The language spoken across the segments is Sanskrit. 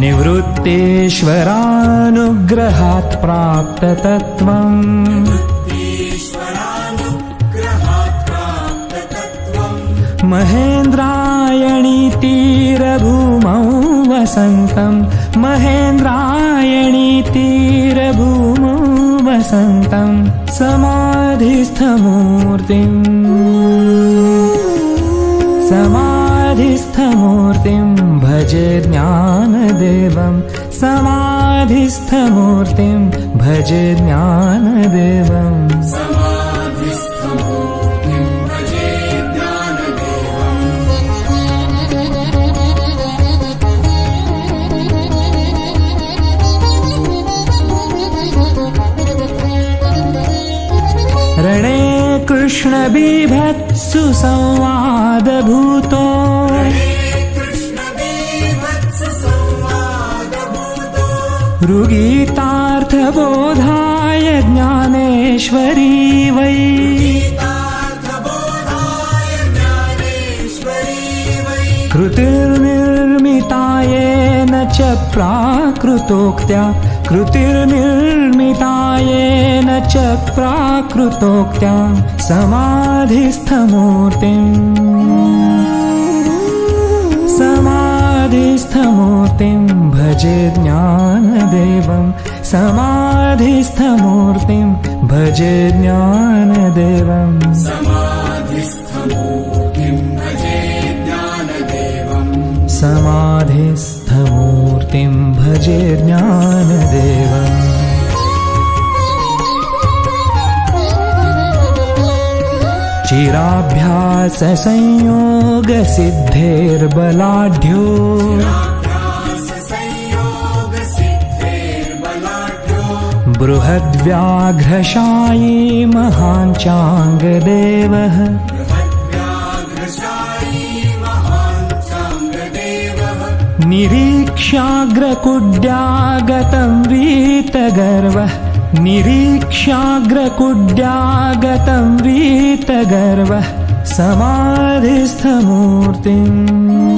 निवृत्तेश्वरानुग्रहात् प्राप्ततत्त्वम्। महेन्द्रायणीतीरभूमौ वसन्तम् महेन्द्रायणी तीरभूमौ वसन्तं। समाधिस्थमूर्तिम्। समाधिस्थमूर्तिं भज ज्ञानदेवं। समाधिस्थमूर्तिं भज ज्ञानदेवम् रणे कृष्णबिभत्सु संवादभूतो गीतार्थबोधाय ज्ञानेश्वरी वै। कृतिर्निर्मितायेन च प्राकृतोक्त्या। कृतिर्निर्मितायेन च प्राकृतोक्त्या। समाधिस्थमूर्तिम्। समाधिस्थमूर्तिम् भजे ज्ञानदेवं समाधिस्थमूर्तिं भजे ज्ञानम् समाधिस्थ मूर्तिं भजे ज्ञानदेवम् चिराभ्याससंयोगसिद्धेर्बलाढ्यो। बृहद्व्याघ्रशायी महाञ्चाङ्गदेवः निरीक्ष्याग्रकुड्यागतं वीतगर्वः। निरीक्ष्याग्रकुड्यागतं वीतगर्वः। समाधिस्थमूर्तिम्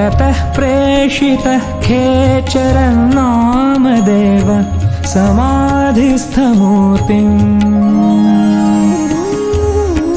ततः प्रेषितः खेचरन् समाधिस्थमूर्तिम्।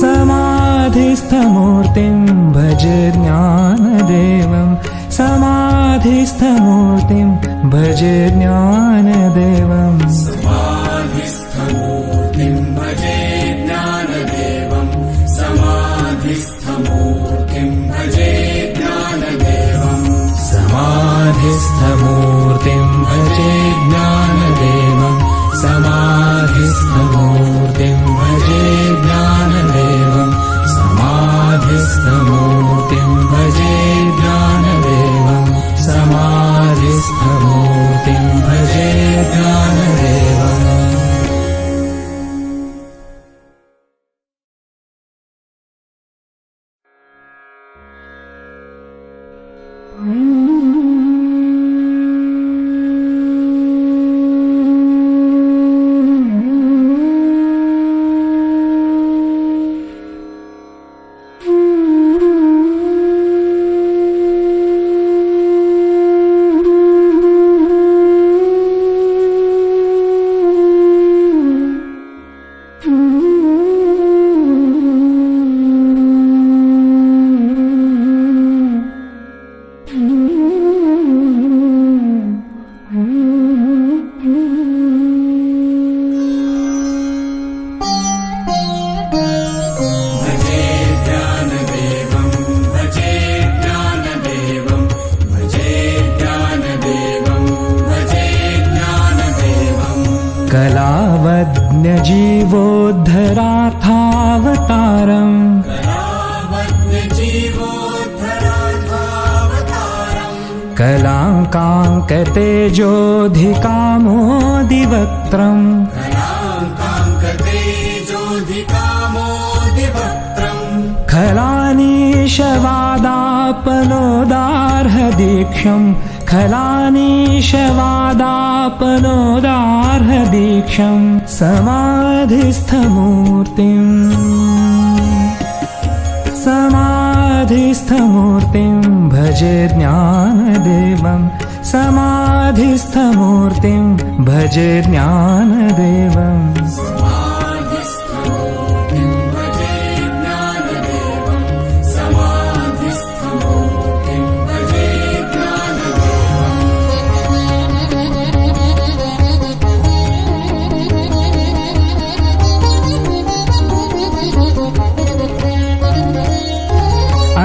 समाधिस्थमूर्ति भज ज्ञानदेवम्। समाधिस्थमूर्तिं भज ज्ञानदेवम्। समाधिस्थमूर्तिम् भजे अजे समाधिस्थमूर्तिम् भजे मूर्तिम् समाधिस्थमूर्तिम् भजे समाधिस्थ समाधिस्थमूर्तिम् भजे ज्ञान समाधिस्थ mm. कलावज्ञजीवोद्धराथावतारम् कलाङ्काङ्कतेजोऽधिकामोदिवक्त्रम् कामोदिवक्त्रम् खलानिशवादापलोदार्हदीक्षम् खलानीशवादापनोदार्हदीक्षम् समाधिस्थमूर्तिम्। समाधिस्थमूर्तिं भजे ज्ञानदेवं। समाधिस्थमूर्तिं भजे ज्ञानदेवम्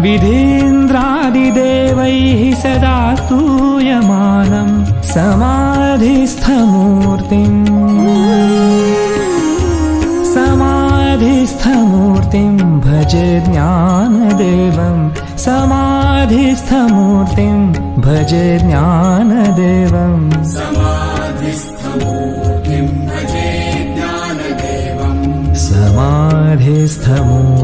विधीन्द्रादिदेवैः सदा स्तूयमानम् समाधिस्थमूर्तिं भजे ज्ञानदेवं समाधिस्थमूर्तिं भजे ज्ञानदेवम्। समाधिस्थमूर्तिम् भजे ज्ञानदेवम्। समाधिस्थमूर्तिं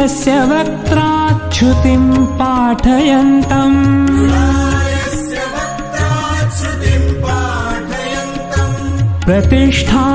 यस्य वक्त्राच्युतिम् पाठयन्तम्। प्रतिष्ठा